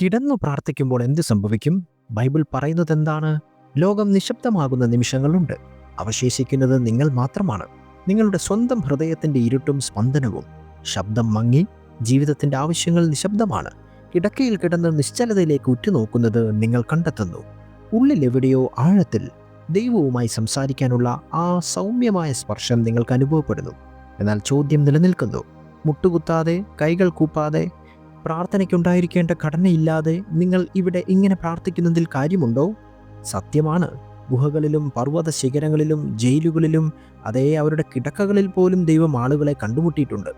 കിടന്നു പ്രാർത്ഥിക്കുമ്പോൾ എന്ത് സംഭവിക്കും? ബൈബിൾ പറയുന്നത് എന്താണ്? ലോകം നിശബ്ദമാകുന്ന നിമിഷങ്ങളുണ്ട്. അവശേഷിക്കുന്നത് നിങ്ങൾ മാത്രമാണ്. നിങ്ങളുടെ സ്വന്തം ഹൃദയത്തിന്റെ ഇരുട്ടും സ്പന്ദനവും. ശബ്ദം മങ്ങി ജീവിതത്തിന്റെ ആവശ്യങ്ങൾ നിശബ്ദമാണ്. കിടക്കയിൽ കിടന്ന് നിശ്ചലതയിലേക്ക് ഉറ്റുനോക്കുന്നത് നിങ്ങൾ കണ്ടെത്തുന്നു. ഉള്ളിൽ എവിടെയോ ആഴത്തിൽ ദൈവവുമായി സംസാരിക്കാനുള്ള ആ സൗമ്യമായ സ്പർശം നിങ്ങൾക്ക് അനുഭവപ്പെടുന്നു. എന്നാൽ ചോദ്യം നിലനിൽക്കുന്നു. മുട്ടുകുത്താതെ കൈകൾ കൂപ്പാതെ പ്രാർത്ഥനയ്ക്കുണ്ടായിരിക്കേണ്ട ഘടനയില്ലാതെ നിങ്ങൾ ഇവിടെ ഇങ്ങനെ പ്രാർത്ഥിക്കുന്നതിൽ കാര്യമുണ്ടോ? സത്യമാണ്. ഗുഹകളിലും പർവത ശിഖരങ്ങളിലും ജയിലുകളിലും അതേ അവരുടെ കിടക്കകളിൽ പോലും ദൈവം ആളുകളെ കണ്ടുമുട്ടിയിട്ടുണ്ട്.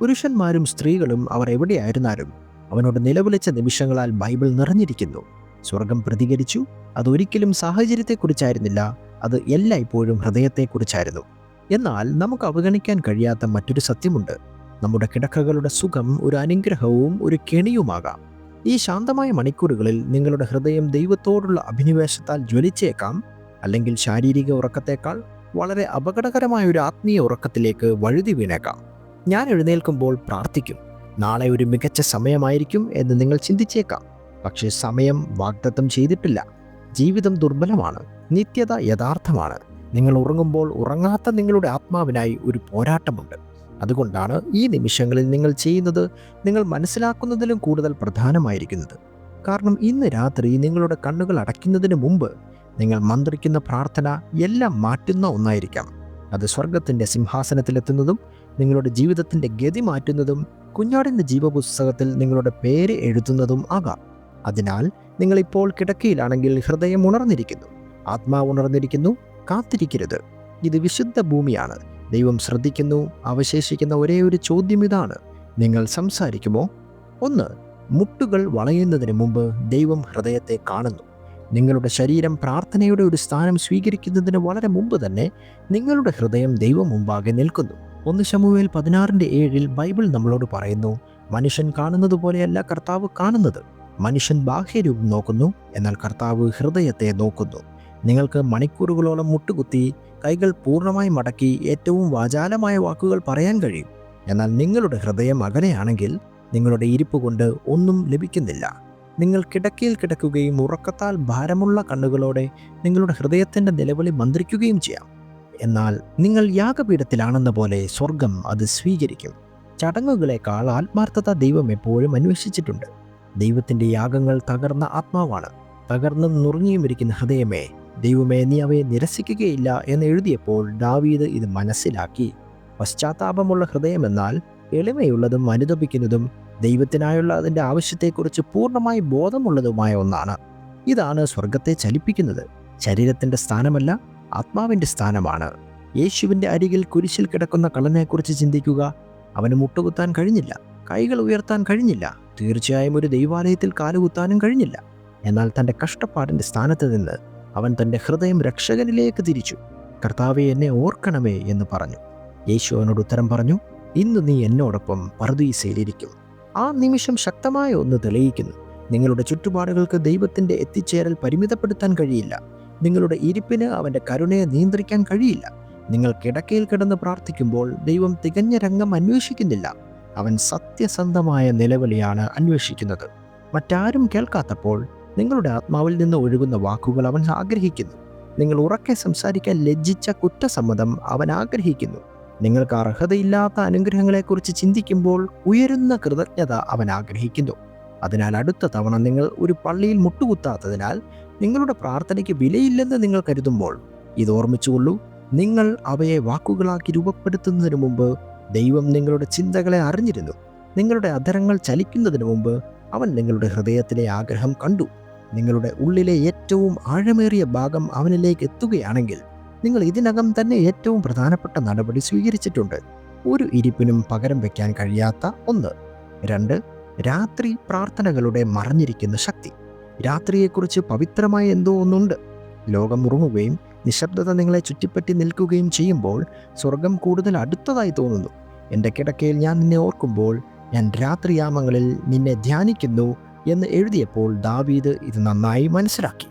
പുരുഷന്മാരും സ്ത്രീകളും അവർ എവിടെയായിരുന്നാലും അവനോട് നിലവിളിച്ച നിമിഷങ്ങളാൽ ബൈബിൾ നിറഞ്ഞിരിക്കുന്നു. സ്വർഗം പ്രതികരിച്ചു. അതൊരിക്കലും സാഹചര്യത്തെക്കുറിച്ചായിരുന്നില്ല. അത് എല്ലായ്പ്പോഴും ഹൃദയത്തെക്കുറിച്ചായിരുന്നു. എന്നാൽ നമുക്ക് അവഗണിക്കാൻ കഴിയാത്ത മറ്റൊരു സത്യമുണ്ട്. നമ്മുടെ കിടക്കകളുടെ സുഖം ഒരു അനുഗ്രഹവും ഒരു കെണിയുമാകാം. ഈ ശാന്തമായ മണിക്കൂറുകളിൽ നിങ്ങളുടെ ഹൃദയം ദൈവത്തോടുള്ള അഭിനിവേശത്താൽ ജ്വലിച്ചേക്കാം. അല്ലെങ്കിൽ ശാരീരിക ഉറക്കത്തേക്കാൾ വളരെ അപകടകരമായ ഒരു ആത്മീയ ഉറക്കത്തിലേക്ക് വഴുതി വീണേക്കാം. ഞാൻ എഴുന്നേൽക്കുമ്പോൾ പ്രാർത്ഥിക്കും. നാളെ ഒരു മികച്ച സമയമായിരിക്കും എന്ന് നിങ്ങൾ ചിന്തിച്ചേക്കാം. പക്ഷേ സമയം വാഗ്ദത്തം ചെയ്തിട്ടില്ല. ജീവിതം ദുർബലമാണ്. നിത്യത യഥാർത്ഥമാണ്. നിങ്ങൾ ഉറങ്ങുമ്പോൾ ഉറങ്ങാത്ത നിങ്ങളുടെ ആത്മാവിനായി ഒരു പോരാട്ടമുണ്ട്. അതുകൊണ്ടാണ് ഈ നിമിഷങ്ങളിൽ നിങ്ങൾ ചെയ്യുന്നത്. നിങ്ങൾ മനസ്സിലാക്കുന്നതിലും കൂടുതൽ പ്രധാനമായിരിക്കുന്നത്. കാരണം ഇന്ന് രാത്രി നിങ്ങളുടെ കണ്ണുകൾ അടയ്ക്കുന്നതിന് മുമ്പ് നിങ്ങൾ മന്ത്രിക്കുന്ന പ്രാർത്ഥന എല്ലാം മാറ്റുന്ന ഒന്നായിരിക്കാം. അത് സ്വർഗത്തിന്റെ സിംഹാസനത്തിലെത്തുന്നതും നിങ്ങളുടെ ജീവിതത്തിന്റെ ഗതി മാറ്റുന്നതും കുഞ്ഞാടിന്റെ ജീവപുസ്തകത്തിൽ നിങ്ങളുടെ പേര് എഴുതുന്നതും ആകാം. അതിനാൽ നിങ്ങളിപ്പോൾ കിടക്കയിലാണെങ്കിൽ ഹൃദയം ഉണർന്നിരിക്കുന്നു. ആത്മാവ് ഉണർന്നിരിക്കുന്നു. കാത്തിരിക്കരുത്. ഇത് വിശുദ്ധ ഭൂമിയാണ്. ദൈവം ശ്രദ്ധിക്കുന്നു അവശേഷിക്കുന്ന ഒരേ ഒരു ചോദ്യം ഇതാണ്. നിങ്ങൾ സംസാരിക്കുമോ? ഒന്ന് മുട്ടുകൾ വളയുന്നതിന് മുമ്പ് ദൈവം ഹൃദയത്തെ കാണുന്നു. നിങ്ങളുടെ ശരീരം പ്രാർത്ഥനയുടെ ഒരു സ്ഥാനം സ്വീകരിക്കുന്നതിന് വളരെ മുമ്പ് തന്നെ നിങ്ങളുടെ ഹൃദയം ദൈവം മുമ്പാകെ നിൽക്കുന്നു. ഒന്ന് ശമുവേൽ പതിനാറിന്റെ ഏഴിൽ ബൈബിൾ നമ്മളോട് പറയുന്നു മനുഷ്യൻ കാണുന്നത് പോലെയല്ല കർത്താവ് കാണുന്നത്. മനുഷ്യൻ ബാഹ്യരൂപം നോക്കുന്നു എന്നാൽ കർത്താവ് ഹൃദയത്തെ നോക്കുന്നു. നിങ്ങൾക്ക് മണിക്കൂറുകളോളം മുട്ടുകുത്തി കൈകൾ പൂർണമായി മടക്കി ഏറ്റവും വാചാലമായ വാക്കുകൾ പറയാൻ കഴിയും. എന്നാൽ നിങ്ങളുടെ ഹൃദയം അകലെയാണെങ്കിൽ നിങ്ങളുടെ ഇരിപ്പ് കൊണ്ട് ഒന്നും ലഭിക്കുന്നില്ല. നിങ്ങൾ കിടക്കയിൽ കിടക്കുകയും ഉറക്കത്താൽ ഭാരമുള്ള കണ്ണുകളോടെ നിങ്ങളുടെ ഹൃദയത്തിന്റെ നിലവിളി മന്ത്രിക്കുകയും ചെയ്യാം. എന്നാൽ നിങ്ങൾ യാഗപീഠത്തിലാണെന്ന പോലെ സ്വർഗം അത് സ്വീകരിക്കും. ചടങ്ങുകളെക്കാൾ ആത്മാർത്ഥത ദൈവം എപ്പോഴും അന്വേഷിച്ചിട്ടുണ്ട്. ദൈവത്തിന്റെ യാഗങ്ങൾ തകർന്ന ആത്മാവാണ്. തകർന്നും നുറുങ്ങിയും ഇരിക്കുന്ന ഹൃദയമേ ദൈവമേ നീ അവയെ നിരസിക്കുകയില്ല എന്ന് എഴുതിയപ്പോൾ ദാവീദ് ഇത് മനസ്സിലാക്കി. പശ്ചാത്താപമുള്ള ഹൃദയമെന്നാൽ എളിമയുള്ളതും അനുദപിക്കുന്നതും ദൈവത്തിനായുള്ള അതിന്റെ ആവശ്യത്തെക്കുറിച്ച് പൂർണമായി ബോധമുള്ളതുമായ ഒന്നാണ്. ഇതാണ് സ്വർഗത്തെ ചലിപ്പിക്കുന്നത്. ശരീരത്തിന്റെ സ്ഥാനമല്ല ആത്മാവിന്റെ സ്ഥാനമാണ്. യേശുവിന്റെ അരികിൽ കുരിശിൽ കിടക്കുന്ന കള്ളനെക്കുറിച്ച് ചിന്തിക്കുക അവന് മുട്ടുകുത്താൻ കഴിഞ്ഞില്ല കൈകൾ ഉയർത്താൻ കഴിഞ്ഞില്ല തീർച്ചയായും ഒരു ദൈവാലയത്തിൽ കാലുകുത്താനും കഴിഞ്ഞില്ല. എന്നാൽ തന്റെ കഷ്ടപ്പാടിന്റെ സ്ഥാനത്ത് നിന്ന് അവൻ തന്റെ ഹൃദയം രക്ഷകനിലേക്ക് തിരിച്ചു. കർത്താവെ എന്നെ ഓർക്കണമേ എന്ന് പറഞ്ഞു. യേശു അവനോട് ഉത്തരം പറഞ്ഞു ഇന്ന് നീ എന്നോടൊപ്പം പർദീസയിലിരിക്കും. ആ നിമിഷം ശക്തമായ ഒന്ന് തെളിയിക്കുന്നു. നിങ്ങളുടെ ചുറ്റുപാടുകൾക്ക് ദൈവത്തിന്റെ എത്തിച്ചേരൽ പരിമിതപ്പെടുത്താൻ കഴിയില്ല. നിങ്ങളുടെ ഇരിപ്പിന് അവന്റെ കരുണയെ നിയന്ത്രിക്കാൻ കഴിയില്ല. നിങ്ങൾ കിടക്കയിൽ കിടന്ന് പ്രാർത്ഥിക്കുമ്പോൾ ദൈവം തികഞ്ഞ രംഗം അന്വേഷിക്കുന്നില്ല. അവൻ സത്യസന്ധമായ നിലവിളിയാണ് അന്വേഷിക്കുന്നത്. മറ്റാരും കേൾക്കാത്തപ്പോൾ നിങ്ങളുടെ ആത്മാവിൽ നിന്ന് ഒഴുകുന്ന വാക്കുകൾ അവൻ ആഗ്രഹിക്കുന്നു. നിങ്ങൾ ഉറക്കെ സംസാരിക്കാൻ ലജ്ജിച്ച കുറ്റസമ്മതം അവൻ ആഗ്രഹിക്കുന്നു. നിങ്ങൾക്ക് അർഹതയില്ലാത്ത അനുഗ്രഹങ്ങളെക്കുറിച്ച് ചിന്തിക്കുമ്പോൾ ഉയരുന്ന കൃതജ്ഞത അവൻ ആഗ്രഹിക്കുന്നു. അതിനാൽ അടുത്ത തവണ നിങ്ങൾ ഒരു പള്ളിയിൽ മുട്ടുകുത്താത്തതിനാൽ നിങ്ങളുടെ പ്രാർത്ഥനയ്ക്ക് വിലയില്ലെന്ന് നിങ്ങൾ കരുതുമ്പോൾ ഇത് ഓർമ്മിച്ചുകൊള്ളൂ നിങ്ങൾ അവയെ വാക്കുകളാക്കി രൂപപ്പെടുത്തുന്നതിന് മുമ്പ് ദൈവം നിങ്ങളുടെ ചിന്തകളെ അറിഞ്ഞിരുന്നു. നിങ്ങളുടെ അധരങ്ങൾ ചലിക്കുന്നതിന് മുമ്പ് അവൻ നിങ്ങളുടെ ഹൃദയത്തിലെ ആഗ്രഹം കണ്ടു. നിങ്ങളുടെ ഉള്ളിലെ ഏറ്റവും ആഴമേറിയ ഭാഗം അവനിലേക്ക് എത്തുകയാണെങ്കിൽ നിങ്ങൾ ഇതിനകം തന്നെ ഏറ്റവും പ്രധാനപ്പെട്ട നടപടി സ്വീകരിച്ചിട്ടുണ്ട്. ഒരു ഇരിപ്പിനും പകരം വയ്ക്കാൻ കഴിയാത്ത ഒന്ന്. രണ്ട്. രാത്രി പ്രാർത്ഥനകളുടെ മറഞ്ഞിരിക്കുന്ന ശക്തി. രാത്രിയെക്കുറിച്ച് പവിത്രമായ എന്തോ ഒന്നുണ്ട്. ലോകം ഉറങ്ങുകയും നിശബ്ദത നിങ്ങളെ ചുറ്റിപ്പറ്റി നിൽക്കുകയും ചെയ്യുമ്പോൾ സ്വർഗം കൂടുതൽ അടുത്തതായി തോന്നുന്നു. എന്റെ കിടക്കയിൽ ഞാൻ നിന്നെ ഓർക്കുമ്പോൾ ഞാൻ രാത്രിയാമങ്ങളിൽ നിന്നെ ധ്യാനിക്കുന്നു എന്ന് എഴുതിയപ്പോൾ ദാവീദ് ഇത് നന്നായി മനസ്സിലാക്കി.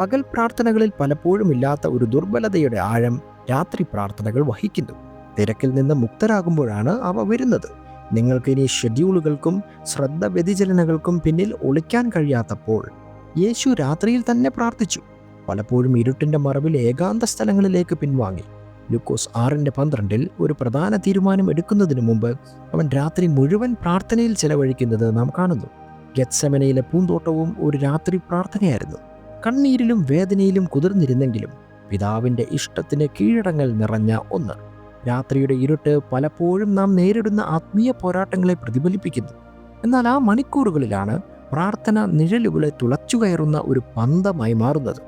പകൽ പ്രാർത്ഥനകളിൽ പലപ്പോഴും ഇല്ലാത്ത ഒരു ദുർബലതയുടെ ആഴം രാത്രി പ്രാർത്ഥനകൾ വഹിക്കുന്നു. തിരക്കിൽ നിന്ന് മുക്തരാകുമ്പോഴാണ് അവ വരുന്നത്. നിങ്ങൾക്ക് നിങ്ങൾക്കിനി ഷെഡ്യൂളുകൾക്കും ശ്രദ്ധ വ്യതിചലനങ്ങൾക്കും പിന്നിൽ ഒളിക്കാൻ കഴിയാത്തപ്പോൾ യേശു രാത്രിയിൽ തന്നെ പ്രാർത്ഥിച്ചു. പലപ്പോഴും ഇരുട്ടിന്റെ മറവിൽ ഏകാന്ത സ്ഥലങ്ങളിലേക്ക് പിൻവാങ്ങി. ലുക്കോസ് ആറിന്റെ പന്ത്രണ്ടിൽ ഒരു പ്രധാന തീരുമാനം എടുക്കുന്നതിന് മുമ്പ് അവൻ രാത്രി മുഴുവൻ പ്രാർത്ഥനയിൽ ചെലവഴിക്കുന്നത് നാം കാണുന്നു. ഗത്സമനയിലെ പൂന്തോട്ടവും ഒരു രാത്രി പ്രാർത്ഥനയായിരുന്നു. കണ്ണീരിലും വേദനയിലും കുതിർന്നിരുന്നെങ്കിലും പിതാവിന്റെ ഇഷ്ടത്തിന് കീഴടങ്ങൽ നിറഞ്ഞ ഒന്ന്. രാത്രിയുടെ ഇരുട്ട് പലപ്പോഴും നാം നേരിടുന്ന ആത്മീയ പോരാട്ടങ്ങളെ പ്രതിഫലിപ്പിക്കുന്നു. എന്നാൽ ആ മണിക്കൂറുകളിലാണ് പ്രാർത്ഥന നിഴലുകളെ തുളച്ചുകയറുന്ന ഒരു പന്തമായി മാറുന്നത്.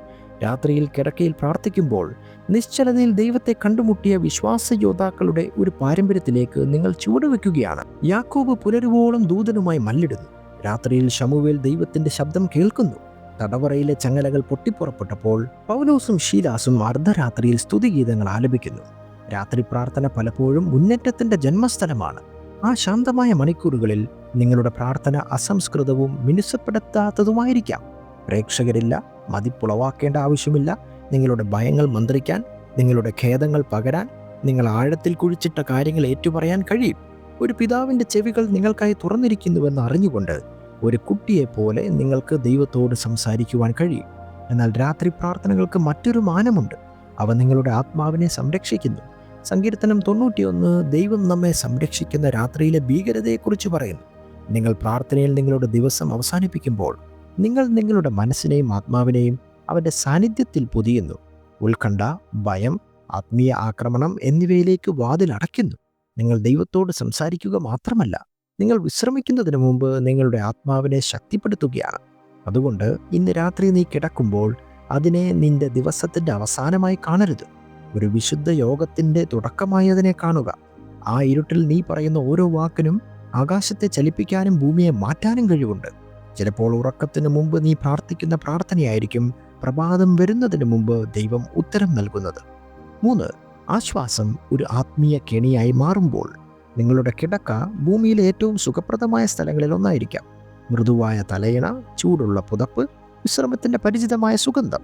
രാത്രിയിൽ കിടക്കയിൽ പ്രാർത്ഥിക്കുമ്പോൾ നിശ്ചലതയിൽ ദൈവത്തെ കണ്ടുമുട്ടിയ വിശ്വാസ യോദ്ധാക്കളുടെ ഒരു പാരമ്പര്യത്തിലേക്ക് നിങ്ങൾ ചുവടുവെക്കുകയാണ്. യാക്കോബ് പുലരുവോളം ദൂതനുമായി മല്ലിടുന്നു. രാത്രിയിൽ ഷമുവേൽ ദൈവത്തിന്റെ ശബ്ദം കേൾക്കുന്നു. തടവറയിലെ ചങ്ങലകൾ പൊട്ടിപ്പുറപ്പെട്ടപ്പോൾ പൗലോസും ഷീലാസും അർദ്ധരാത്രിയിൽ സ്തുതിഗീതങ്ങൾ ആലപിക്കുന്നു. രാത്രി പ്രാർത്ഥന പലപ്പോഴും മുന്നേറ്റത്തിന്റെ ജന്മസ്ഥലമാണ്. ആ ശാന്തമായ മണിക്കൂറുകളിൽ നിങ്ങളുടെ പ്രാർത്ഥന അസംസ്കൃതവും മിനുസപ്പെടുത്താത്തതുമായിരിക്കാം. പ്രേക്ഷകരില്ല മതിപ്പുളവാക്കേണ്ട ആവശ്യമില്ല. നിങ്ങളുടെ ഭയങ്ങൾ മന്ത്രിക്കാൻ നിങ്ങളുടെ ഖേദങ്ങൾ പകരാൻ നിങ്ങൾ ആഴത്തിൽ കുഴിച്ചിട്ട കാര്യങ്ങൾ ഏറ്റുപറയാൻ കഴിയും. ഒരു പിതാവിന്റെ ചെവികൾ നിങ്ങൾക്കായി തുറന്നിരിക്കുന്നുവെന്ന് അറിഞ്ഞുകൊണ്ട് ഒരു കുട്ടിയെപ്പോലെ നിങ്ങൾക്ക് ദൈവത്തോട് സംസാരിക്കുവാൻ കഴിയും. എന്നാൽ രാത്രി പ്രാർത്ഥനകൾക്ക് മറ്റൊരു മാനമുണ്ട്. അവ നിങ്ങളുടെ ആത്മാവിനെ സംരക്ഷിക്കുന്നു. സങ്കീർത്തനം തൊണ്ണൂറ്റിയൊന്ന് ദൈവം നമ്മെ സംരക്ഷിക്കുന്ന രാത്രിയിലെ ഭീകരതയെക്കുറിച്ച് പറയുന്നു. നിങ്ങൾ പ്രാർത്ഥനയിൽ നിങ്ങളുടെ ദിവസം അവസാനിപ്പിക്കുമ്പോൾ നിങ്ങൾ നിങ്ങളുടെ മനസ്സിനെയും ആത്മാവിനെയും അവന്റെ സാന്നിധ്യത്തിൽ പൊതിയുന്നു. ഉത്കണ്ഠ ഭയം ആത്മീയ ആക്രമണം എന്നിവയിലേക്ക് വാതിൽ അടയ്ക്കുന്നു നിങ്ങൾ ദൈവത്തോട് സംസാരിക്കുക മാത്രമല്ല നിങ്ങൾ വിശ്രമിക്കുന്നതിന് മുമ്പ് നിങ്ങളുടെ ആത്മാവിനെ ശക്തിപ്പെടുത്തുകയാണ്. അതുകൊണ്ട് ഇന്ന് രാത്രി നീ കിടക്കുമ്പോൾ അതിനെ നിന്റെ ദിവസത്തിന്റെ അവസാനമായി കാണരുത്. ഒരു വിശുദ്ധ യോഗത്തിന്റെ തുടക്കമായി അതിനെ കാണുക. ആ ഇരുട്ടിൽ നീ പറയുന്ന ഓരോ വാക്കിനും ആകാശത്തെ ചലിപ്പിക്കാനും ഭൂമിയെ മാറ്റാനും കഴിവുണ്ട്. ചിലപ്പോൾ ഉറക്കത്തിന് മുമ്പ് നീ പ്രാർത്ഥിക്കുന്ന പ്രാർത്ഥനയായിരിക്കും പ്രഭാതം വരുന്നതിന് മുമ്പ് ദൈവം ഉത്തരം നൽകുന്നത്. മൂന്ന് ആശ്വാസം ഒരു ആത്മീയ കെണിയായി മാറുമ്പോൾ നിങ്ങളുടെ കിടക്ക ഭൂമിയിലെ ഏറ്റവും സുഖപ്രദമായ സ്ഥലങ്ങളിൽ ഒന്നായിരിക്കാം. മൃദുവായ തലയിണ ചൂടുള്ള പുതപ്പ് വിശ്രമത്തിന്റെ പരിചിതമായ സുഗന്ധം.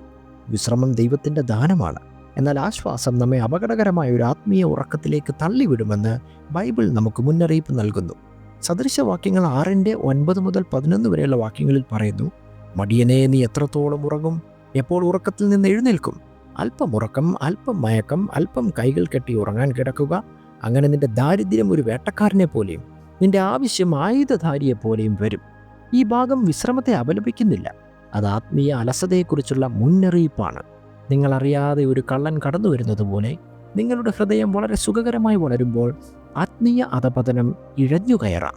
വിശ്രമം ദൈവത്തിന്റെ ദാനമാണ്. എന്നാൽ ആശ്വാസം നമ്മെ അപകടകരമായ ഒരു ആത്മീയ ഉറക്കത്തിലേക്ക് തള്ളിവിടുമെന്ന് ബൈബിൾ നമുക്ക് മുന്നറിയിപ്പ് നൽകുന്നു. സദൃശവാക്യങ്ങൾ ആറിന്റെ ഒൻപത് മുതൽ പതിനൊന്ന് വരെയുള്ള വാക്യങ്ങളിൽ പറയുന്നു മടിയനെ നീ എത്രത്തോളം ഉറങ്ങും? എപ്പോൾ ഉറക്കത്തിൽ നിന്ന് എഴുന്നേൽക്കും? അല്പം ഉറക്കം അല്പം മയക്കം അല്പം കൈകൾ കെട്ടി ഉറങ്ങാൻ കിടക്കുക. അങ്ങനെ നിന്റെ ദാരിദ്ര്യം ഒരു വേട്ടക്കാരനെ പോലെയും നിന്റെ ആവശ്യം ആയുധധാരിയെ പോലെയും വരും. ഈ ഭാഗം വിശ്രമത്തെ അപലപിക്കുന്നില്ല. അത് ആത്മീയ അലസതയെക്കുറിച്ചുള്ള മുന്നറിയിപ്പാണ്. നിങ്ങളറിയാതെ ഒരു കള്ളൻ കടന്നു വരുന്നത് പോലെ നിങ്ങളുടെ ഹൃദയം വളരെ സുഖകരമായി വളരുമ്പോൾ ആത്മീയ അധപതനം ഇഴഞ്ഞു കയറാം.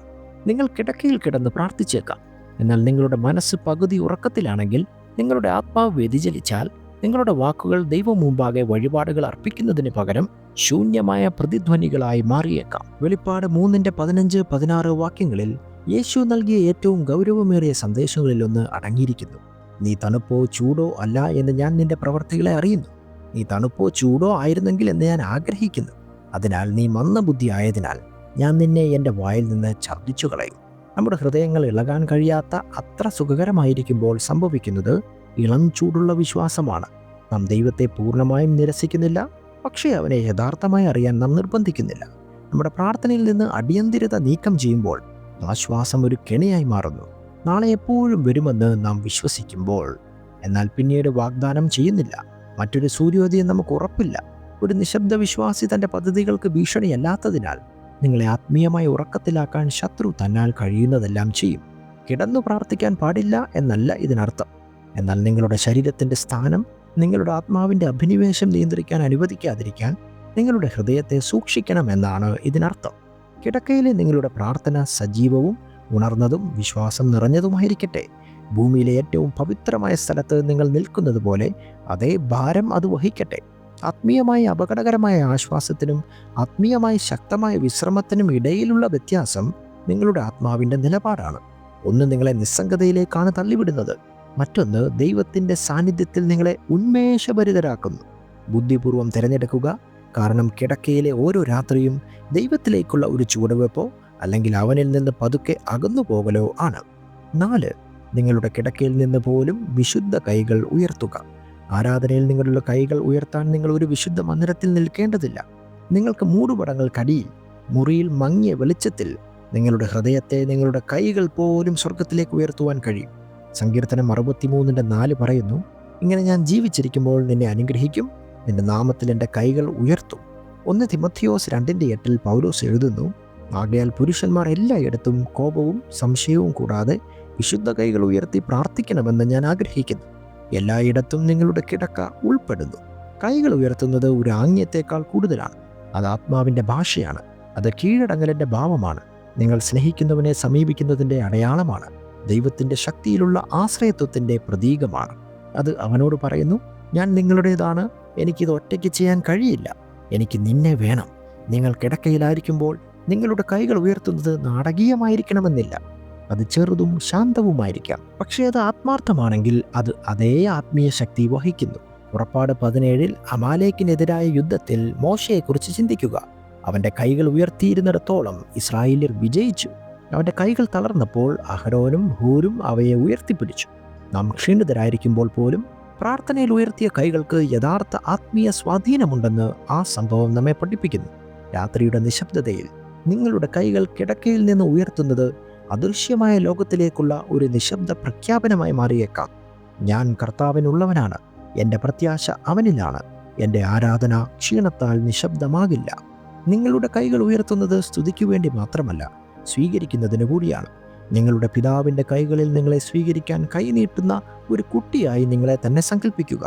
നിങ്ങൾ കിടക്കയിൽ കിടന്ന് പ്രാർത്ഥിച്ചേക്കാം. എന്നാൽ നിങ്ങളുടെ മനസ്സ് പകുതി ഉറക്കത്തിലാണെങ്കിൽ നിങ്ങളുടെ ആത്മാവ് വ്യതിചലിച്ചാൽ നിങ്ങളുടെ വാക്കുകൾ ദൈവം മുമ്പാകെ വഴിപാടുകൾ അർപ്പിക്കുന്നതിന് പകരം ശൂന്യമായ പ്രതിധ്വനികളായി മാറിയേക്കാം. വെളിപ്പാട് മൂന്നിന്റെ പതിനഞ്ച് പതിനാറ് വാക്യങ്ങളിൽ യേശു നൽകിയ ഏറ്റവും ഗൗരവമേറിയ സന്ദേശങ്ങളിലൊന്ന് അടങ്ങിയിരിക്കുന്നു. നീ തണുപ്പോ ചൂടോ അല്ല എന്ന് ഞാൻ നിന്റെ പ്രവർത്തികളെ അറിയുന്നു. നീ തണുപ്പോ ചൂടോ ആയിരുന്നെങ്കിൽ എന്ന് ഞാൻ ആഗ്രഹിക്കുന്നു. അതിനാൽ നീ മന്ദബുദ്ധി ആയതിനാൽ ഞാൻ നിന്നെ എന്റെ വായിൽ നിന്ന് ഛർദ്ദിച്ചു കളയും നമ്മുടെ ഹൃദയങ്ങൾ ഇളകാൻ കഴിയാത്ത അത്ര സുഖകരമായിരിക്കുമ്പോൾ സംഭവിക്കുന്നത് ഇളം ചൂടുള്ള വിശ്വാസമാണ്. നാം ദൈവത്തെ പൂർണമായും നിരസിക്കുന്നില്ല പക്ഷേ അവനെ യഥാർത്ഥമായി അറിയാൻ നാം നിർബന്ധിക്കുന്നില്ല. നമ്മുടെ പ്രാർത്ഥനയിൽ നിന്ന് അടിയന്തിരത നീക്കം ചെയ്യുമ്പോൾ ആശ്വാസം ഒരു കെണിയായി മാറുന്നു. നാളെ എപ്പോഴും വരുമെന്ന് നാം വിശ്വസിക്കുമ്പോൾ എന്നാൽ പിന്നീട് വാഗ്ദാനം ചെയ്യുന്നില്ല. മറ്റൊരു സൂര്യോദയം നമുക്ക് ഉറപ്പില്ല. ഒരു നിശബ്ദ വിശ്വാസി തന്റെ പദ്ധതികൾക്ക് ഭീഷണിയല്ലാത്തതിനാൽ നിങ്ങളെ ആത്മീയമായി ഉറക്കത്തിലാക്കാൻ ശത്രു തന്നാൽ കഴിയുന്നതെല്ലാം ചെയ്യും. കിടന്നു പ്രാർത്ഥിക്കാൻ പാടില്ല എന്നല്ല ഇതിനർത്ഥം. എന്നാൽ നിങ്ങളുടെ ശരീരത്തിന്റെ സ്ഥാനം നിങ്ങളുടെ ആത്മാവിന്റെ അഭിനിവേശം നിയന്ത്രിക്കാൻ അനുവദിക്കാതിരിക്കാൻ നിങ്ങളുടെ ഹൃദയത്തെ സൂക്ഷിക്കണം എന്നാണ് ഇതിനർത്ഥം. കിടക്കയിലെ നിങ്ങളുടെ പ്രാർത്ഥന സജീവവും ഉണർന്നതും വിശ്വാസം നിറഞ്ഞതുമായിരിക്കട്ടെ. ഭൂമിയിലെ ഏറ്റവും പവിത്രമായ സ്ഥലത്ത് നിങ്ങൾ നിൽക്കുന്നത് പോലെ അതേ ഭാരം അത് വഹിക്കട്ടെ. ആത്മീയമായ അപകടകരമായ ആശ്വാസത്തിനും ആത്മീയമായ ശക്തമായ വിശ്രമത്തിനും ഇടയിലുള്ള വ്യത്യാസം നിങ്ങളുടെ ആത്മാവിന്റെ നിലപാടാണ്. ഒന്ന് നിങ്ങളെ നിസ്സംഗതയിലേക്കാണ് തള്ളിവിടുന്നത്. മറ്റൊന്ന് ദൈവത്തിന്റെ സാന്നിധ്യത്തിൽ നിങ്ങളെ ഉന്മേഷഭരിതരാക്കുന്നു. ബുദ്ധിപൂർവം തിരഞ്ഞെടുക്കുക. കാരണം കിടക്കയിലെ ഓരോ രാത്രിയും ദൈവത്തിലേക്കുള്ള ഒരു ചുവടുവെപ്പോ അല്ലെങ്കിൽ അവനിൽ നിന്ന് പതുക്കെ അകന്നു പോകലോ ആണ്. നാല് നിങ്ങളുടെ കിടക്കയിൽ നിന്ന് പോലും വിശുദ്ധ കൈകൾ ഉയർത്തുക. ആരാധനയിൽ നിങ്ങളുടെ കൈകൾ ഉയർത്താൻ നിങ്ങൾ ഒരു വിശുദ്ധ മന്ദിരത്തിൽ നിൽക്കേണ്ടതില്ല. നിങ്ങൾക്ക് മൂടുപടങ്ങൾക്കടിയിൽ മുറിയിൽ മങ്ങിയ വെളിച്ചത്തിൽ നിങ്ങളുടെ ഹൃദയത്തെ നിങ്ങളുടെ കൈകൾ പോലും സ്വർഗത്തിലേക്ക് ഉയർത്തുവാൻ കഴിയും. സങ്കീർത്തനം അറുപത്തിമൂന്നിന്റെ നാല് പറയുന്നു ഇങ്ങനെ ഞാൻ ജീവിച്ചിരിക്കുമ്പോൾ നിന്നെ അനുഗ്രഹിക്കും നിന്റെ നാമത്തിൽ എന്റെ കൈകൾ ഉയർത്തും. ഒന്ന് തിമത്തിയോസ് രണ്ടിന്റെ എട്ടിൽ പൗലോസ് എഴുതുന്നു ആകയാൽ പുരുഷന്മാർ എല്ലായിടത്തും കോപവും സംശയവും കൂടാതെ വിശുദ്ധ കൈകൾ ഉയർത്തി പ്രാർത്ഥിക്കണമെന്ന് ഞാൻ ആഗ്രഹിക്കുന്നു. എല്ലായിടത്തും നിങ്ങളുടെ കിടക്ക ഉൾപ്പെടുന്നു. കൈകൾ ഉയർത്തുന്നത് ഒരു ആംഗ്യത്തേക്കാൾ കൂടുതലാണ്. അത് ആത്മാവിന്റെ ഭാഷയാണ്. അത് കീഴടങ്ങലിന്റെ ഭാവമാണ്. നിങ്ങൾ സ്നേഹിക്കുന്നവനെ സമീപിക്കുന്നതിന്റെ അടയാളമാണ്. ദൈവത്തിന്റെ ശക്തിയിലുള്ള ആശ്രയത്വത്തിന്റെ പ്രതീകമാണ്. അത് അവനോട് പറയുന്നു ഞാൻ നിങ്ങളുടേതാണ്. എനിക്കിത് ഒറ്റയ്ക്ക് ചെയ്യാൻ കഴിയില്ല. എനിക്ക് നിന്നെ വേണം. നിങ്ങൾ കിടക്കയിലായിരിക്കുമ്പോൾ നിങ്ങളുടെ കൈകൾ ഉയർത്തുന്നത് നാടകീയമായിരിക്കണമെന്നില്ല. അത് ചെറുതും ശാന്തവുമായിരിക്കാം. പക്ഷേ അത് ആത്മാർത്ഥമാണെങ്കിൽ അത് അതേ ആത്മീയ ശക്തി വഹിക്കുന്നു. പുറപ്പാട് പതിനേഴിൽ അമാലേക്കിനെതിരായ യുദ്ധത്തിൽ മോശയെക്കുറിച്ച് ചിന്തിക്കുക. അവന്റെ കൈകൾ ഉയർത്തിയിരുന്നിടത്തോളം ഇസ്രായേലിയർ വിജയിച്ചു. അവന്റെ കൈകൾ തളർന്നപ്പോൾ അഹരോനും ഹൂരും അവയെ ഉയർത്തിപ്പിടിച്ചു. നാം ക്ഷീണിതരായിരിക്കുമ്പോൾ പോലും പ്രാർത്ഥനയിൽ ഉയർത്തിയ കൈകൾക്ക് യഥാർത്ഥ ആത്മീയ സ്വാധീനമുണ്ടെന്ന് ആ സംഭവം നമ്മെ പഠിപ്പിക്കുന്നു. രാത്രിയുടെ നിശബ്ദതയിൽ നിങ്ങളുടെ കൈകൾ കിടക്കയിൽ നിന്ന് ഉയർത്തുന്നത് അദൃശ്യമായ ലോകത്തിലേക്കുള്ള ഒരു നിശബ്ദ പ്രഖ്യാപനമായി മാറിയേക്കാം. ഞാൻ കർത്താവിനുള്ളവനാണ്. എന്റെ പ്രത്യാശ അവനിലാണ്. എന്റെ ആരാധന ക്ഷീണത്താൽ നിശബ്ദമാകില്ല. നിങ്ങളുടെ കൈകൾ ഉയർത്തുന്നത് സ്തുതിക്കു വേണ്ടി മാത്രമല്ല. സ്വീകരിക്കുന്നതിന് കൂടിയാണ്. നിങ്ങളുടെ പിതാവിന്റെ കൈകളിൽ നിങ്ങളെ സ്വീകരിക്കാൻ കൈനീട്ടുന്ന ഒരു കുട്ടിയായി നിങ്ങളെ തന്നെ സങ്കല്പിക്കുക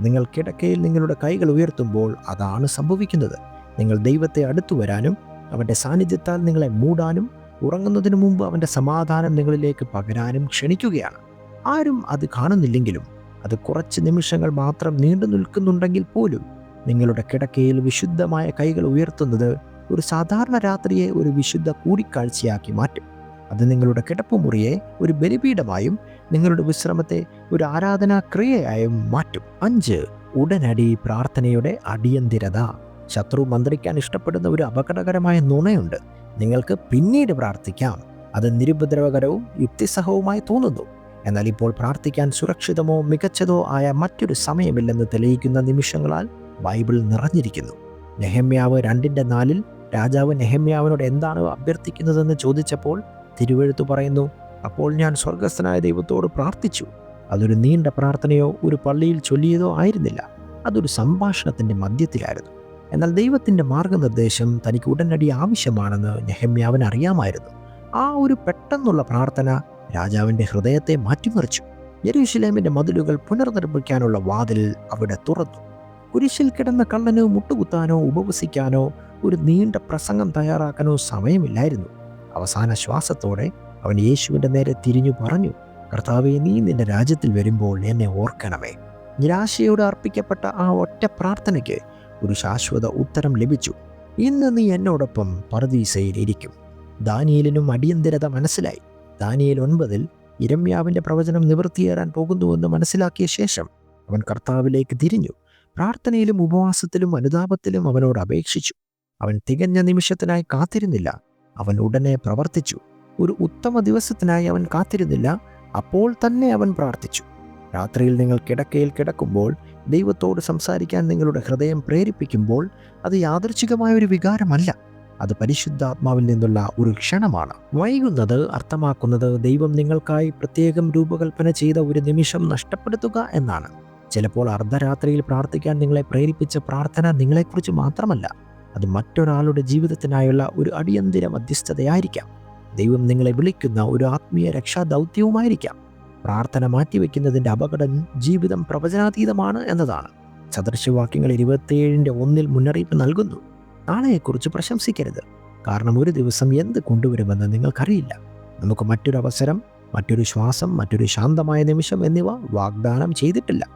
നിങ്ങൾ കിടക്കയിൽ നിങ്ങളുടെ കൈകൾ ഉയർത്തുമ്പോൾ അതാണ് സംഭവിക്കുന്നത്. നിങ്ങൾ ദൈവത്തെ അടുത്തു വരാനും അവന്റെ സാന്നിധ്യത്താൽ നിങ്ങളെ മൂടാനും ഉറങ്ങുന്നതിന് മുമ്പ് അവന്റെ സമാധാനം നിങ്ങളിലേക്ക് പകരാനും ക്ഷണിക്കുകയാണ്. ആരും അത് കാണുന്നില്ലെങ്കിലും അത് കുറച്ച് നിമിഷങ്ങൾ മാത്രം നീണ്ടു നിൽക്കുന്നുണ്ടെങ്കിൽ പോലും നിങ്ങളുടെ കിടക്കയിൽ വിശുദ്ധമായ കൈകൾ ഉയർത്തുന്നത് ഒരു സാധാരണ രാത്രിയെ ഒരു വിശുദ്ധ കൂടിക്കാഴ്ചയാക്കി മാറ്റും. അത് നിങ്ങളുടെ കിടപ്പുമുറിയെ ഒരു ബലിപീഠമായും നിങ്ങളുടെ വിശ്രമത്തെ ഒരു ആരാധനാ ക്രിയയായും മാറ്റും. അഞ്ച് ഉടനടി പ്രാർത്ഥനയുടെ അടിയന്തിരത. ശത്രു മന്ത്രിക്കാൻ ഇഷ്ടപ്പെടുന്ന ഒരു അപകടകരമായ നുണയുണ്ട്. നിങ്ങൾക്ക് പിന്നീട് പ്രാർത്ഥിക്കാം. അത് നിരുപദ്രവകരവും യുക്തിസഹവുമായി തോന്നുന്നു. എന്നാൽ ഇപ്പോൾ പ്രാർത്ഥിക്കാൻ സുരക്ഷിതമോ മികച്ചതോ ആയ മറ്റൊരു സമയമില്ലെന്ന് തെളിയിക്കുന്ന നിമിഷങ്ങളാൽ ബൈബിൾ നിറഞ്ഞിരിക്കുന്നു. നെഹമ്യാവ് രണ്ടിന്റെ നാലിൽ രാജാവ് നെഹമ്യാവിനോട് എന്താണ് അഭ്യർത്ഥിക്കുന്നതെന്ന് ചോദിച്ചപ്പോൾ തിരുവെഴുത്തു പറയുന്നു അപ്പോൾ ഞാൻ സ്വർഗസ്ഥനായ ദൈവത്തോട് പ്രാർത്ഥിച്ചു. അതൊരു നീണ്ട പ്രാർത്ഥനയോ ഒരു പള്ളിയിൽ ചൊല്ലിയതോ ആയിരുന്നില്ല. അതൊരു സംഭാഷണത്തിന്റെ മധ്യത്തിലായിരുന്നു. എന്നാൽ ദൈവത്തിന്റെ മാർഗനിർദ്ദേശം തനിക്ക് ഉടനടി ആവശ്യമാണെന്ന് നെഹമ്യാവിന് അറിയാമായിരുന്നു. ആ ഒരു പെട്ടെന്നുള്ള പ്രാർത്ഥന രാജാവിന്റെ ഹൃദയത്തെ മാറ്റിമറിച്ചു. യെരൂശലേമിന്റെ മതിലുകൾ പുനർനിർമ്മിക്കാനുള്ള വാതിൽ അവിടെ തുറന്നു. കുരിശിൽ കിടന്ന കള്ളനോ മുട്ടുകുത്താനോ ഉപവസിക്കാനോ ഒരു നീണ്ട പ്രസംഗം തയ്യാറാക്കാനോ സമയമില്ലായിരുന്നു. അവസാന ശ്വാസത്തോടെ അവൻ യേശുവിന്റെ നേരെ തിരിഞ്ഞു പറഞ്ഞു കർത്താവെ നീ നിന്റെ രാജ്യത്തിൽ വരുമ്പോൾ എന്നെ ഓർക്കണമേ. നിരാശയോട് അർപ്പിക്കപ്പെട്ട ആ ഒറ്റ പ്രാർത്ഥനയ്ക്ക് ഒരു ശാശ്വത ഉത്തരം ലഭിച്ചു. ഇന്ന് നീ എന്നോടൊപ്പം പറദീസയിലിരിക്കും ദാനിയലിനും അടിയന്തിരത മനസ്സിലായി. ദാനിയൽ ഒൻപതിൽ ഇരമ്യാവിന്റെ പ്രവചനം നിവൃത്തിയേറാൻ പോകുന്നുവെന്ന് മനസ്സിലാക്കിയ ശേഷം അവൻ കർത്താവിലേക്ക് തിരിഞ്ഞു. പ്രാർത്ഥനയിലും ഉപവാസത്തിലും അനുതാപത്തിലും അവനോട് അപേക്ഷിച്ചു. അവൻ തികഞ്ഞ നിമിഷത്തിനായി കാത്തിരുന്നില്ല. അവൻ ഉടനെ പ്രവർത്തിച്ചു. ഒരു ഉത്തമ ദിവസത്തിനായി അവൻ കാത്തിരുന്നില്ല. അപ്പോൾ തന്നെ അവൻ പ്രാർത്ഥിച്ചു. രാത്രിയിൽ നിങ്ങൾ കിടക്കയിൽ കിടക്കുമ്പോൾ ദൈവത്തോട് സംസാരിക്കാൻ നിങ്ങളുടെ ഹൃദയം പ്രേരിപ്പിക്കുമ്പോൾ അത് യാദർച്ഛികമായ ഒരു വികാരമല്ല. അത് പരിശുദ്ധാത്മാവിൽ നിന്നുള്ള ഒരു ക്ഷണമാണ്. വൈകുന്നത് അർത്ഥമാക്കുന്നത് ദൈവം നിങ്ങൾക്കായി പ്രത്യേകം രൂപകൽപ്പന ചെയ്ത ഒരു നിമിഷം നഷ്ടപ്പെടുത്തുക എന്നാണ്. ചിലപ്പോൾ അർദ്ധരാത്രിയിൽ പ്രാർത്ഥിക്കാൻ നിങ്ങളെ പ്രേരിപ്പിച്ച പ്രാർത്ഥന നിങ്ങളെക്കുറിച്ച് മാത്രമല്ല. അത് മറ്റൊരാളുടെ ജീവിതത്തിനായുള്ള ഒരു അടിയന്തിര മധ്യസ്ഥതയായിരിക്കാം. ദൈവം നിങ്ങളെ വിളിക്കുന്ന ഒരു ആത്മീയ രക്ഷാ ദൗത്യവുമായിരിക്കാം പ്രാർത്ഥന മാറ്റിവെക്കുന്നതിന്റെ അപകടം ജീവിതം പ്രവചനാതീതമാണ് എന്നതാണ്. സദൃശവാക്യങ്ങൾ ഇരുപത്തിയേഴിന്റെ ഒന്നിൽ മുന്നറിയിപ്പ് നൽകുന്നു. നാളെയെക്കുറിച്ച് പ്രശംസിക്കരുത്. കാരണം ഒരു ദിവസം എന്ത് കൊണ്ടുവരുമെന്ന് നിങ്ങൾക്കറിയില്ല. നമുക്ക് മറ്റൊരു അവസരം മറ്റൊരു ശ്വാസം മറ്റൊരു ശാന്തമായ നിമിഷം എന്നിവ വാഗ്ദാനം ചെയ്തിട്ടില്ല.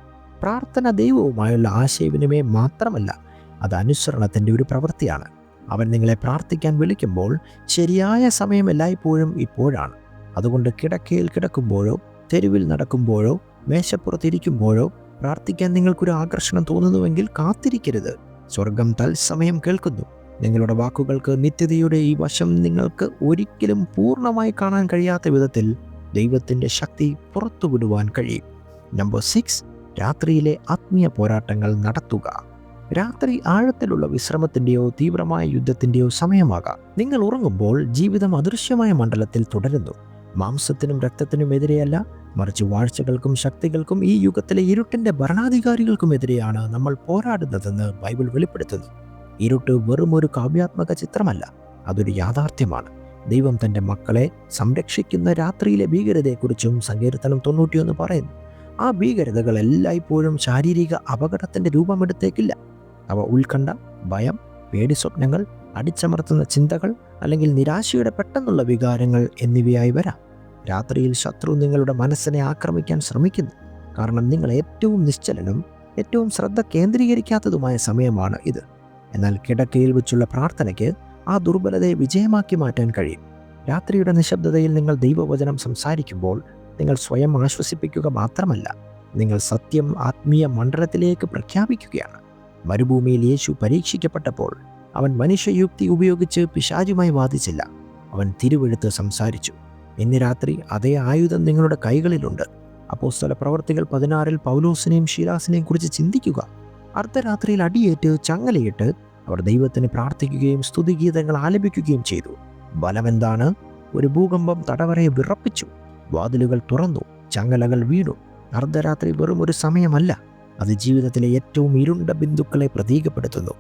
പ്രാർത്ഥന ദൈവവുമായുള്ള ആശയവിനിമയം മാത്രമല്ല അത് അനുസരണത്തിന്റെ ഒരു പ്രവൃത്തിയാണ്. അവൻ നിങ്ങളെ പ്രാർത്ഥിക്കാൻ വിളിക്കുമ്പോൾ ശരിയായ സമയം എല്ലായ്പ്പോഴും ഇപ്പോഴാണ്. അതുകൊണ്ട് കിടക്കയിൽ കിടക്കുമ്പോഴോ തെരുവിൽ നടക്കുമ്പോഴോ മേശപ്പുറത്തിരിക്കുമ്പോഴോ പ്രാർത്ഥിക്കാൻ നിങ്ങൾക്കൊരു ആകർഷണം തോന്നുന്നുവെങ്കിൽ കാത്തിരിക്കരുത്. സ്വർഗം തത്സമയം കേൾക്കുന്നു. നിങ്ങളുടെ വാക്കുകൾക്ക് നിത്യതയുടെ ഈ വശം നിങ്ങൾക്ക് ഒരിക്കലും പൂർണമായി കാണാൻ കഴിയാത്ത വിധത്തിൽ ദൈവത്തിന്റെ ശക്തി പുറത്തുവിടുവാൻ കഴിയും. നമ്പർ സിക്സ് രാത്രിയിലെ ആത്മീയ പോരാട്ടങ്ങൾ നടത്തുക. രാത്രി ആഴത്തിലുള്ള വിശ്രമത്തിന്റെയോ തീവ്രമായ യുദ്ധത്തിന്റെയോ സമയമാകാം. നിങ്ങൾ ഉറങ്ങുമ്പോൾ ജീവിതം അദൃശ്യമായ മണ്ഡലത്തിൽ തുടരുന്നു. മാംസത്തിനും രക്തത്തിനും എതിരെയല്ല മറിച്ച് വാഴ്ചകൾക്കും ശക്തികൾക്കും ഈ യുഗത്തിലെ ഇരുട്ടിന്റെ ഭരണാധികാരികൾക്കുമെതിരെയാണ് നമ്മൾ പോരാടുന്നതെന്ന് ബൈബിൾ വെളിപ്പെടുത്തുന്നു. ഇരുട്ട് വെറും ഒരു കാവ്യാത്മക ചിത്രമല്ല അതൊരു യാഥാർത്ഥ്യമാണ്. ദൈവം തന്റെ മക്കളെ സംരക്ഷിക്കുന്ന രാത്രിയിലെ ഭീകരതയെക്കുറിച്ചും സങ്കീർത്തനം തൊണ്ണൂറ്റിയൊന്ന് പറയുന്നു. ആ ഭീകരതകൾ എല്ലായ്പ്പോഴും ശാരീരിക അപകടത്തിന്റെ രൂപമെടുത്തേക്കില്ല. അവ ഉത്കണ്ഠ ഭയം പേടി സ്വപ്നങ്ങൾ അടിച്ചമർത്തുന്ന ചിന്തകൾ അല്ലെങ്കിൽ നിരാശയുടെ പെട്ടെന്നുള്ള വികാരങ്ങൾ എന്നിവയായി വരാം. രാത്രിയിൽ ശത്രു നിങ്ങളുടെ മനസ്സിനെ ആക്രമിക്കാൻ ശ്രമിക്കുന്നു. കാരണം നിങ്ങൾ ഏറ്റവും നിശ്ചലനും ഏറ്റവും ശ്രദ്ധ കേന്ദ്രീകരിക്കാത്തതുമായ സമയമാണ് ഇത്. എന്നാൽ കിടക്കയിൽ വെച്ചുള്ള പ്രാർത്ഥനയ്ക്ക് ആ ദുർബലതയെ വിജയമാക്കി മാറ്റാൻ കഴിയും. രാത്രിയുടെ നിശബ്ദതയിൽ നിങ്ങൾ ദൈവവചനം സംസാരിക്കുമ്പോൾ നിങ്ങൾ സ്വയം ആശ്വസിപ്പിക്കുക മാത്രമല്ല നിങ്ങൾ സത്യം ആത്മീയ മണ്ഡലത്തിലേക്ക് പ്രഖ്യാപിക്കുകയാണ്. മരുഭൂമിയിൽ യേശു പരീക്ഷിക്കപ്പെട്ടപ്പോൾ അവൻ മനുഷ്യയുക്തി ഉപയോഗിച്ച് പിശാചുമായി വാദിച്ചില്ല. അവൻ തിരുവെഴുത്ത് സംസാരിച്ചു ഇന്ന് രാത്രി അതേ ആയുധം നിങ്ങളുടെ കൈകളിലുണ്ട്. അപ്പോസ്തല പ്രവർത്തികൾ പതിനാറിൽ പൗലോസിനെയും ഷീലാസിനെയും കുറിച്ച് ചിന്തിക്കുക. അർദ്ധരാത്രിയിൽ അടിയേറ്റ് ചങ്ങലയിട്ട് അവർ ദൈവത്തിന് പ്രാർത്ഥിക്കുകയും സ്തുതിഗീതങ്ങൾ ആലപിക്കുകയും ചെയ്തു. ബലമെന്താണ്? ഒരു ഭൂകമ്പം തടവറയെ വിറപ്പിച്ചു. വാതിലുകൾ തുറന്നു ചങ്ങലകൾ വീണു. അർദ്ധരാത്രി വെറും ഒരു സമയമല്ല. അത് ജീവിതത്തിലെ ഏറ്റവും ഇരുണ്ട ബിന്ദുക്കളെ പ്രതീകപ്പെടുത്തുന്നു.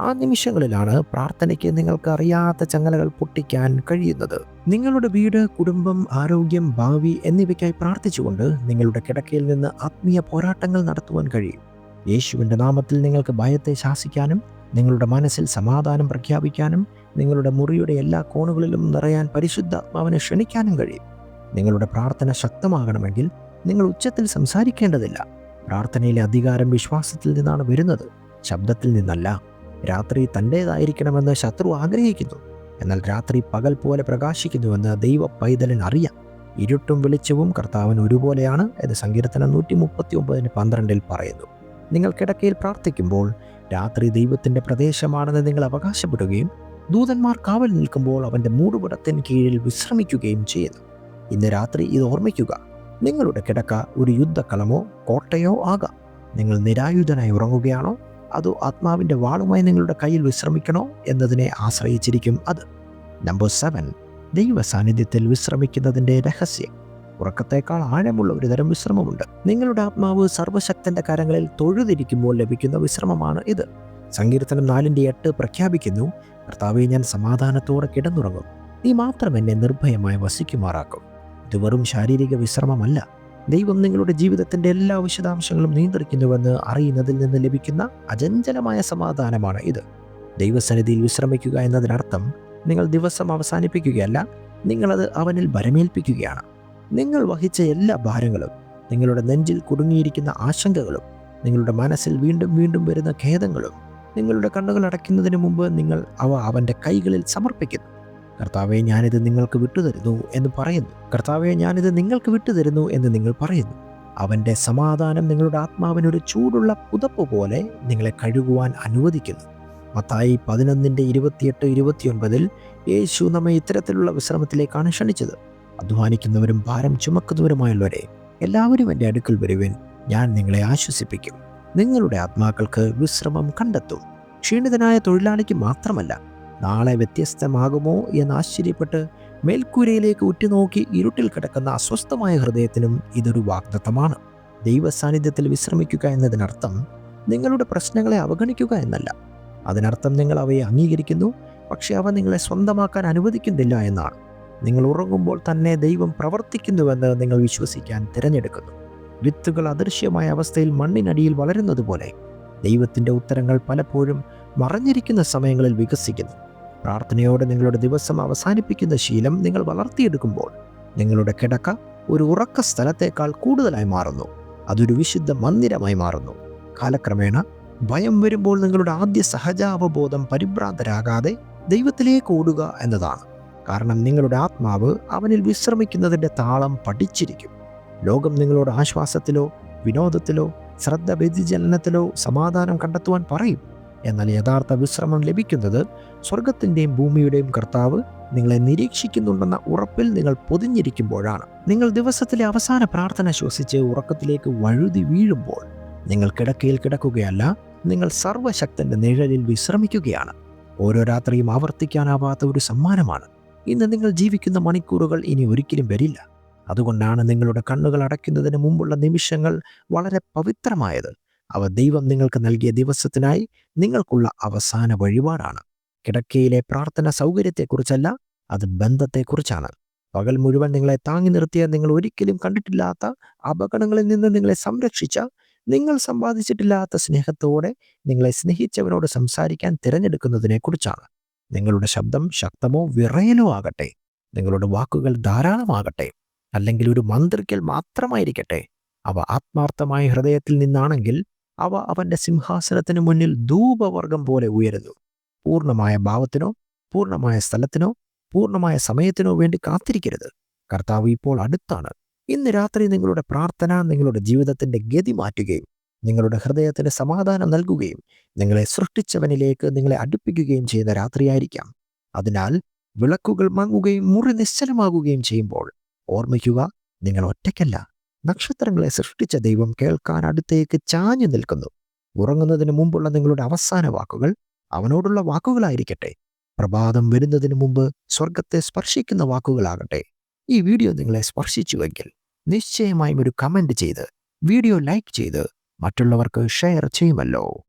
ആ നിമിഷങ്ങളിലാണ് പ്രാർത്ഥനയ്ക്ക് നിങ്ങൾക്ക് അറിയാത്ത ചങ്ങലകൾ പൊട്ടിക്കാൻ കഴിയുന്നത്. നിങ്ങളുടെ വീട് കുടുംബം ആരോഗ്യം ഭാവി എന്നിവയ്ക്കായി പ്രാർത്ഥിച്ചുകൊണ്ട് നിങ്ങളുടെ കിടക്കയിൽ നിന്ന് ആത്മീയ പോരാട്ടങ്ങൾ നടത്തുവാൻ കഴിയും. യേശുവിന്റെ നാമത്തിൽ നിങ്ങൾക്ക് ഭയത്തെ ശാസിക്കാനും നിങ്ങളുടെ മനസ്സിൽ സമാധാനം പ്രഖ്യാപിക്കാനും നിങ്ങളുടെ മുറിയുടെ എല്ലാ കോണുകളിലും നിറയാൻ പരിശുദ്ധാത്മാവിനെ ക്ഷണിക്കാനും കഴിയും. നിങ്ങളുടെ പ്രാർത്ഥന ശക്തമാകണമെങ്കിൽ നിങ്ങൾ ഉച്ചത്തിൽ സംസാരിക്കേണ്ടതില്ല. പ്രാർത്ഥനയിലെ അധികാരം വിശ്വാസത്തിൽ നിന്നാണ് വരുന്നത്. ശബ്ദത്തിൽ നിന്നല്ല. രാത്രി തന്റേതായിരിക്കണമെന്ന് ശത്രു ആഗ്രഹിക്കുന്നു. എന്നാൽ രാത്രി പകൽ പോലെ പ്രകാശിക്കുന്നുവെന്ന് ദൈവ പൈതലൻ അറിയാം. ഇരുട്ടും വെളിച്ചവും കർത്താവൻ ഒരുപോലെയാണ് എന്ന് സങ്കീർത്തനം നൂറ്റി മുപ്പത്തി ഒമ്പതിന് പന്ത്രണ്ടിൽ പറയുന്നു. നിങ്ങൾ കിടക്കയിൽ പ്രാർത്ഥിക്കുമ്പോൾ രാത്രി ദൈവത്തിന്റെ പ്രദേശമാണെന്ന് നിങ്ങൾ അവകാശപ്പെടുകയും ദൂതന്മാർ കാവൽ നിൽക്കുമ്പോൾ അവന്റെ മൂടുപടത്തിന് കീഴിൽ വിശ്രമിക്കുകയും ചെയ്യുന്നു. ഇന്ന് രാത്രി ഇത് ഓർമ്മിക്കുക. നിങ്ങളുടെ കിടക്ക ഒരു യുദ്ധക്കളമോ കോട്ടയോ ആകാം. നിങ്ങൾ നിരായുധനായി ഉറങ്ങുകയാണോ? അതോ ആത്മാവിന്റെ വാളുമായി നിങ്ങളുടെ കയ്യിൽ വിശ്രമിക്കണോ എന്നതിനെ ആശ്രയിച്ചിരിക്കും അത്. Number seven. ദൈവ സാന്നിധ്യത്തിൽ വിശ്രമിക്കുന്നതിന്റെ രഹസ്യം. ഉറക്കത്തേക്കാൾ ആഴമുള്ള ഒരു തരം വിശ്രമമുണ്ട്. നിങ്ങളുടെ ആത്മാവ് സർവശക്തന്റെ കരങ്ങളിൽ തൊഴുതിരിക്കുമ്പോൾ ലഭിക്കുന്ന വിശ്രമമാണ് ഇത്. സങ്കീർത്തനം നാലിന്റെ എട്ട് പ്രഖ്യാപിക്കുന്നു കർത്താവെ ഞാൻ സമാധാനത്തോടെ കിടന്നുറങ്ങും. നീ മാത്രം എന്നെ നിർഭയമായി വസിക്കുമാറാക്കും. ഇത് വെറും ശാരീരിക വിശ്രമമല്ല. ദൈവം നിങ്ങളുടെ ജീവിതത്തിന്റെ എല്ലാ വിശദാംശങ്ങളും നിയന്ത്രിക്കുന്നുവെന്ന് അറിയുന്നതിൽ നിന്ന് ലഭിക്കുന്ന അചഞ്ചലമായ സമാധാനമാണ് ഇത്. ദൈവസന്നിധിയിൽ വിശ്രമിക്കുക എന്നതിനർത്ഥം നിങ്ങൾ ദിവസം അവസാനിപ്പിക്കുകയല്ല നിങ്ങളത് അവനിൽ ഭരമേൽപ്പിക്കുകയാണ് നിങ്ങൾ വഹിച്ച എല്ലാ ഭാരങ്ങളും നിങ്ങളുടെ നെഞ്ചിൽ കുടുങ്ങിയിരിക്കുന്ന ആശങ്കകളും നിങ്ങളുടെ മനസ്സിൽ വീണ്ടും വീണ്ടും വരുന്ന ഖേദങ്ങളും നിങ്ങളുടെ കണ്ണുകൾ അടയ്ക്കുന്നതിന് മുമ്പ് നിങ്ങൾ അവ അവന്റെ കൈകളിൽ സമർപ്പിക്കുന്നു. കർത്താവെ ഞാനിത് നിങ്ങൾക്ക് വിട്ടുതരുന്നു എന്ന് പറയുന്നു. കർത്താവെ ഞാനിത് നിങ്ങൾക്ക് വിട്ടുതരുന്നു എന്ന് നിങ്ങൾ പറയുന്നു. അവന്റെ സമാധാനം നിങ്ങളുടെ ആത്മാവിനൊരു ചൂടുള്ള പുതപ്പ് പോലെ നിങ്ങളെ കഴുകുവാൻ അനുവദിക്കുന്നു. മത്തായി പതിനൊന്നിന്റെ ഇരുപത്തിയെട്ട് ഇരുപത്തിയൊൻപതിൽ യേശു നമ്മെ ഇത്തരത്തിലുള്ള വിശ്രമത്തിലേക്കാണ് ക്ഷണിച്ചത്. അധ്വാനിക്കുന്നവരും ഭാരം ചുമക്കുന്നവരുമായുള്ളവരെ എല്ലാവരും എന്റെ അടുക്കൽ വരുവിൻ. ഞാൻ നിങ്ങളെ ആശ്വസിപ്പിക്കും. നിങ്ങളുടെ ആത്മാക്കൾക്ക് വിശ്രമം കണ്ടെത്തും. ക്ഷീണിതനായ തൊഴിലാളിക്ക് മാത്രമല്ല നാളെ വ്യത്യസ്തമാകുമോ എന്ന് ആശ്ചര്യപ്പെട്ട് മേൽക്കൂരയിലേക്ക് ഉറ്റുനോക്കി ഇരുട്ടിൽ കിടക്കുന്ന അസ്വസ്ഥമായ ഹൃദയത്തിനും ഇതൊരു വാഗ്ദത്തമാണ്. ദൈവസാന്നിധ്യത്തിൽ വിശ്രമിക്കുക എന്നതിനർത്ഥം നിങ്ങളുടെ പ്രശ്നങ്ങളെ അവഗണിക്കുക എന്നല്ല. അതിനർത്ഥം നിങ്ങൾ അവയെ അംഗീകരിക്കുന്നു പക്ഷേ അവ നിങ്ങളെ സ്വന്തമാക്കാൻ അനുവദിക്കുന്നില്ല എന്നാണ്. നിങ്ങൾ ഉറങ്ങുമ്പോൾ തന്നെ ദൈവം പ്രവർത്തിക്കുന്നുവെന്ന് നിങ്ങൾ വിശ്വസിക്കാൻ തിരഞ്ഞെടുക്കുന്നു. വിത്തുകൾ അദൃശ്യമായ അവസ്ഥയിൽ മണ്ണിനടിയിൽ വളരുന്നത് പോലെ ദൈവത്തിന്റെ ഉത്തരങ്ങൾ പലപ്പോഴും മറഞ്ഞിരിക്കുന്ന സമയങ്ങളിൽ വികസിക്കുന്നു. പ്രാർത്ഥനയോടെ നിങ്ങളുടെ ദിവസം അവസാനിപ്പിക്കുന്ന ശീലം നിങ്ങൾ വളർത്തിയെടുക്കുമ്പോൾ നിങ്ങളുടെ കിടക്ക ഒരു ഉറക്ക സ്ഥലത്തേക്കാൾ കൂടുതലായി മാറുന്നു. അതൊരു വിശുദ്ധ മന്ദിരമായി മാറുന്നു. കാലക്രമേണ ഭയം വരുമ്പോൾ നിങ്ങളുടെ ആദ്യ സഹജാവബോധം പരിഭ്രാന്തരാകാതെ ദൈവത്തിലേക്ക് ഓടുക എന്നതാണ്. കാരണം നിങ്ങളുടെ ആത്മാവ് അവനിൽ വിശ്രമിക്കുന്നതിന്റെ താളം പഠിച്ചിരിക്കും. ലോകം നിങ്ങളോട് ആശ്വാസത്തിലോ വിനോദത്തിലോ ശ്രദ്ധ വ്യതിചലനത്തിലോ സമാധാനം കണ്ടെത്തുവാൻ പറയും. എന്നാൽ യഥാർത്ഥ വിശ്രമം ലഭിക്കുന്നത് സ്വർഗത്തിന്റെയും ഭൂമിയുടെയും കർത്താവ് നിങ്ങളെ നിരീക്ഷിക്കുന്നുണ്ടെന്ന ഉറപ്പിൽ നിങ്ങൾ പൊതിഞ്ഞിരിക്കുമ്പോഴാണ്. നിങ്ങൾ ദിവസത്തിലെ അവസാന പ്രാർത്ഥന ശ്വസിച്ച് ഉറക്കത്തിലേക്ക് വഴുതി വീഴുമ്പോൾ നിങ്ങൾ കിടക്കയിൽ കിടക്കുകയല്ല നിങ്ങൾ സർവശക്തന്റെ നിഴലിൽ വിശ്രമിക്കുകയാണ്. ഓരോ രാത്രിയും ആവർത്തിക്കാനാവാത്ത ഒരു സമ്മാനമാണ്. ഇന്ന് നിങ്ങൾ ജീവിക്കുന്ന മണിക്കൂറുകൾ ഇനി ഒരിക്കലും വരില്ല. അതുകൊണ്ടാണ് നിങ്ങളുടെ കണ്ണുകൾ അടയ്ക്കുന്നതിന് മുമ്പുള്ള നിമിഷങ്ങൾ വളരെ പവിത്രമായത്. അവ ദൈവം നിങ്ങൾക്ക് നൽകിയ ദിവസത്തിനായി നിങ്ങൾക്കുള്ള അവസാന വഴിപാടാണ്. കിടക്കയിലെ പ്രാർത്ഥന സൗകര്യത്തെക്കുറിച്ചല്ല അത് ബന്ധത്തെക്കുറിച്ചാണ്. പകൽ മുഴുവൻ നിങ്ങളെ താങ്ങി നിർത്തിയ നിങ്ങൾ ഒരിക്കലും കണ്ടിട്ടില്ലാത്ത അപകടങ്ങളിൽ നിന്ന് നിങ്ങളെ സംരക്ഷിച്ച നിങ്ങൾ സമ്പാദിച്ചിട്ടില്ലാത്ത സ്നേഹത്തോടെ നിങ്ങളെ സ്നേഹിച്ചവരോട് സംസാരിക്കാൻ തിരഞ്ഞെടുക്കുന്നതിനെക്കുറിച്ചാണ്. നിങ്ങളുടെ ശബ്ദം ശക്തമോ വിറയലോ ആകട്ടെ. നിങ്ങളുടെ വാക്കുകൾ ധാരാളമാകട്ടെ അല്ലെങ്കിൽ ഒരു മന്ത്രിക്കൽ മാത്രമായിരിക്കട്ടെ. അവ ആത്മാർത്ഥമായ ഹൃദയത്തിൽ നിന്നാണെങ്കിൽ അവ അവന്റെ സിംഹാസനത്തിന് മുന്നിൽ ധൂപവർഗം പോലെ ഉയരുന്നു. പൂർണമായ ഭാവത്തിനോ പൂർണമായ സ്ഥലത്തിനോ പൂർണമായ സമയത്തിനോ വേണ്ടി കാത്തിരിക്കരുത്. കർത്താവ് ഇപ്പോൾ അടുത്താണ്. ഇന്ന് രാത്രി നിങ്ങളുടെ പ്രാർത്ഥന നിങ്ങളുടെ ജീവിതത്തിന്റെ ഗതി മാറ്റുകയും നിങ്ങളുടെ ഹൃദയത്തിന് സമാധാനം നൽകുകയും നിങ്ങളെ സൃഷ്ടിച്ചവനിലേക്ക് നിങ്ങളെ അടുപ്പിക്കുകയും ചെയ്യുന്ന രാത്രിയായിരിക്കാം. അതിനാൽ വിളക്കുകൾ മങ്ങുകയും മുറി നിശ്ചലമാകുകയും ചെയ്യുമ്പോൾ ഓർമ്മിക്കുക നിങ്ങൾ ഒറ്റയ്ക്കല്ല. നക്ഷത്രങ്ങളെ സൃഷ്ടിച്ച ദൈവം കേൾക്കാൻ അടുത്തേക്ക് ചാഞ്ഞു നിൽക്കുന്നു. ഉറങ്ങുന്നതിന് മുമ്പുള്ള നിങ്ങളുടെ അവസാന വാക്കുകൾ അവനോടുള്ള വാക്കുകളായിരിക്കട്ടെ. പ്രഭാതം വരുന്നതിന് മുമ്പ് സ്വർഗത്തെ സ്പർശിക്കുന്ന വാക്കുകളാകട്ടെ. ഈ വീഡിയോ നിങ്ങളെ സ്പർശിച്ചുവെങ്കിൽ നിശ്ചയമായും ഒരു കമന്റ് ചെയ്ത് വീഡിയോ ലൈക്ക് ചെയ്ത് മറ്റുള്ളവർക്ക് ഷെയർ ചെയ്യുമല്ലോ.